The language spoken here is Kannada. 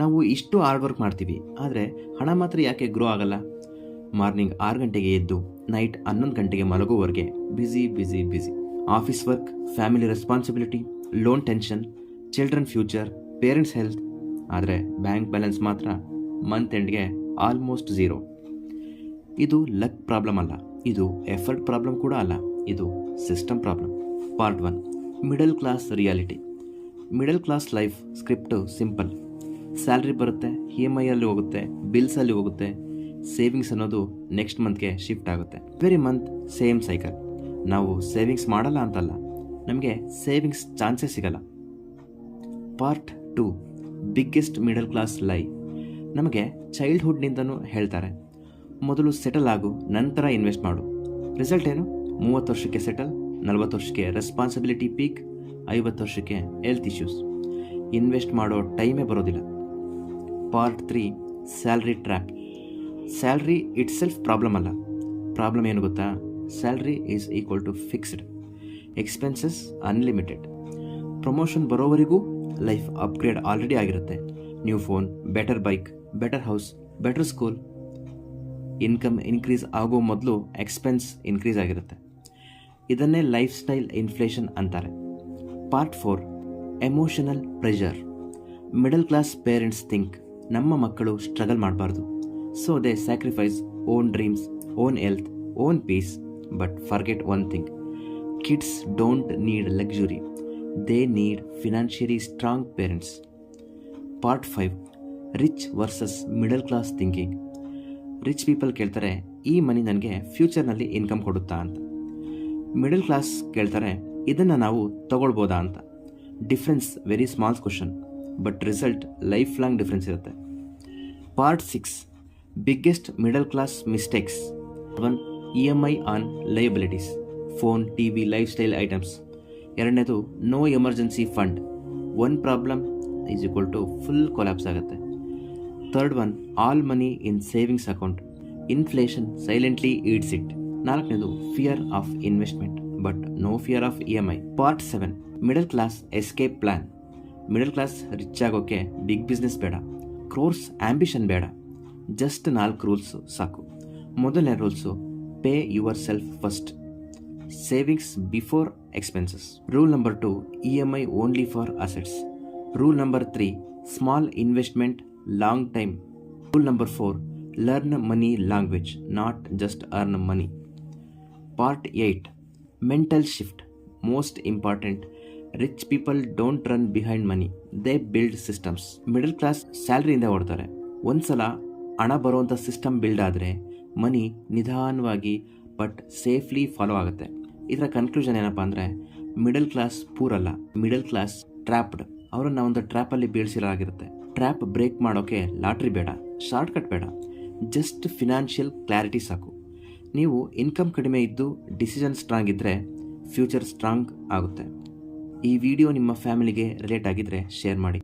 ನಾವು ಇಷ್ಟು ಹಾರ್ಡ್ ವರ್ಕ್ ಮಾಡ್ತೀವಿ. ಆದರೆ ಹಣ ಮಾತ್ರ ಯಾಕೆ ಗ್ರೋ ಆಗಲ್ಲ? ಮಾರ್ನಿಂಗ್ ಆರು ಗಂಟೆಗೆ ಎದ್ದು ನೈಟ್ ಹನ್ನೊಂದು ಗಂಟೆಗೆ ಮಲಗುವವರೆಗೆ busy busy busy office work family responsibility loan tension children future parents health ಆದರೆ ಬ್ಯಾಂಕ್ ಬ್ಯಾಲೆನ್ಸ್ ಮಾತ್ರ ಮಂತ್ ಎಂಡ್ಗೆ ಆಲ್ಮೋಸ್ಟ್ ಝೀರೋ ಇದು ಲಕ್ ಪ್ರಾಬ್ಲಮ್ ಅಲ್ಲ, ಇದು ಎಫರ್ಟ್ ಪ್ರಾಬ್ಲಮ್ ಕೂಡ ಅಲ್ಲ, ಇದು system problem part one middle class reality middle class life script simple salary ಬರುತ್ತೆ, ಇ ಎಂ ಐಯಲ್ಲಿ ಹೋಗುತ್ತೆ ಬಿಲ್ಸಲ್ಲಿ ಹೋಗುತ್ತೆ, ಸೇವಿಂಗ್ಸ್ ಅನ್ನೋದು ನೆಕ್ಸ್ಟ್ ಮಂತ್ಗೆ ಶಿಫ್ಟ್ ಆಗುತ್ತೆ. ವೆರಿ ಮಂತ್ ಸೇಮ್ ಸೈಕಲ್ ನಾವು ಸೇವಿಂಗ್ಸ್ ಮಾಡಲ್ಲ ಅಂತಲ್ಲ, ನಮಗೆ ಸೇವಿಂಗ್ಸ್ ಚಾನ್ಸೇ ಸಿಗಲ್ಲ. Part two biggest middle class lie ನಮಗೆ ಚೈಲ್ಡ್ಹುಡ್ನಿಂದನೂ ಹೇಳ್ತಾರೆ, ಮೊದಲು ಸೆಟಲ್ ಆಗು, ನಂತರ ಇನ್ವೆಸ್ಟ್ ಮಾಡು. ರಿಸಲ್ಟ್ ಏನು? ಮೂವತ್ತು ವರ್ಷಕ್ಕೆ ಸೆಟಲ್ ನಲವತ್ತು ವರ್ಷಕ್ಕೆ ರೆಸ್ಪಾನ್ಸಿಬಿಲಿಟಿ ಪೀಕ್ ಐವತ್ತು ವರ್ಷಕ್ಕೆ ಹೆಲ್ತ್ ಇಶ್ಯೂಸ್ ಇನ್ವೆಸ್ಟ್ ಮಾಡೋ ಟೈಮೇ ಬರೋದಿಲ್ಲ. Part three salary trap salary itself problem ಅಲ್ಲ. ಪ್ರಾಬ್ಲಮ್ ಏನು ಗೊತ್ತಾ? Salary is equal to fixed expenses unlimited promotion ಬರೋವರೆಗೂ ಲೈಫ್ ಅಪ್ಗ್ರೇಡ್ ಆಲ್ರೆಡಿ ಆಗಿರುತ್ತೆ. New phone better bike better house better school income increase ಆಗೋ ಮೊದಲು ಎಕ್ಸ್ಪೆನ್ಸ್ ಇನ್ಕ್ರೀಸ್ ಆಗಿರುತ್ತೆ. ಇದನ್ನೇ ಲೈಫ್ ಸ್ಟೈಲ್ ಇನ್ಫ್ಲೇಷನ್ ಅಂತಾರೆ. Part four emotional pressure middle class parents think ನಮ್ಮ ಮಕ್ಕಳು ಸ್ಟ್ರಗಲ್ ಮಾಡಬಾರ್ದು. So they sacrifice own dreams own health own peace but forget one thing kids don't need luxury they need financially strong parents part five rich versus middle class thinking rich people ಕೇಳ್ತಾರೆ, ಈ ಮನಿ ನನಗೆ ಫ್ಯೂಚರ್ನಲ್ಲಿ ಇನ್ಕಮ್ ಕೊಡುತ್ತಾ ಅಂತ. ಮಿಡಲ್ ಕ್ಲಾಸ್ ಕೇಳ್ತಾರೆ, ಇದನ್ನು ನಾವು ತಗೊಳ್ಬೋದಾ ಅಂತ. Difference very small question but result life long difference ಇರುತ್ತೆ. Part six biggest middle class mistakes one E M I on liabilities phone T V lifestyle items ಎರಡನೇದು no emergency fund one problem is equal to full collapse ಆಗುತ್ತೆ. Third one all money in savings account inflation silently eats it ನಾಲ್ಕನೇದು fear of investment but no fear of E M I part seven middle class escape plan middle class rich ಆಗೋಕ್ಕೆ ಬಿಗ್ ಬಿಸ್ನೆಸ್ ಬೇಡ. ಕ್ರೋರ್ಸ್ ಆ್ಯಂಬಿಷನ್ ಬೇಡ. ಜಸ್ಟ್ ನಾಲ್ಕು ರೂಲ್ಸು ಸಾಕು. ಮೊದಲನೇ rules pay yourself first savings before expenses rule number two E M I only for assets rule number three small investment long time rule number four learn money language not just earn money part eight mental shift most important rich people don't run behind money, they build systems. Middle class ಸ್ಯಾಲ್ರಿಯಿಂದ ಓಡ್ತಾರೆ. ಒಂದ್ಸಲ ಹಣ ಬರುವಂಥ ಸಿಸ್ಟಮ್ ಬಿಲ್ಡ್ ಆದರೆ ಮನಿ ನಿಧಾನವಾಗಿ ಬಟ್ ಸೇಫ್ಲಿ ಫಾಲೋ ಆಗುತ್ತೆ. ಇದರ ಕನ್ಕ್ಲೂಷನ್ ಏನಪ್ಪ ಅಂದರೆ, ಮಿಡಲ್ ಕ್ಲಾಸ್ ಪೂರಲ್ಲ ಮಿಡಲ್ ಕ್ಲಾಸ್ ಟ್ರ್ಯಾಪ್ಡ್. ಅವರನ್ನು ಒಂದು ಟ್ರ್ಯಾಪಲ್ಲಿ ಬೀಳಿಸಿರಾಗಿರುತ್ತೆ ಟ್ರ್ಯಾಪ್ ಬ್ರೇಕ್ ಮಾಡೋಕ್ಕೆ ಲಾಟ್ರಿ ಬೇಡ, ಶಾರ್ಟ್ಕಟ್ ಬೇಡ, ಜಸ್ಟ್ ಫಿನಾನ್ಷಿಯಲ್ ಕ್ಲಾರಿಟಿ ಸಾಕು. ನೀವು ಇನ್ಕಮ್ ಕಡಿಮೆ ಇದ್ದು ಡಿಸಿಷನ್ ಸ್ಟ್ರಾಂಗ್ ಇದ್ದರೆ ಫ್ಯೂಚರ್ ಸ್ಟ್ರಾಂಗ್ ಆಗುತ್ತೆ. ಈ ವಿಡಿಯೋ ನಿಮ್ಮ ಫ್ಯಾಮಿಲಿಗೆ ರಿಲೇಟ್ ಆಗಿದ್ದರೆ ಶೇರ್ ಮಾಡಿ.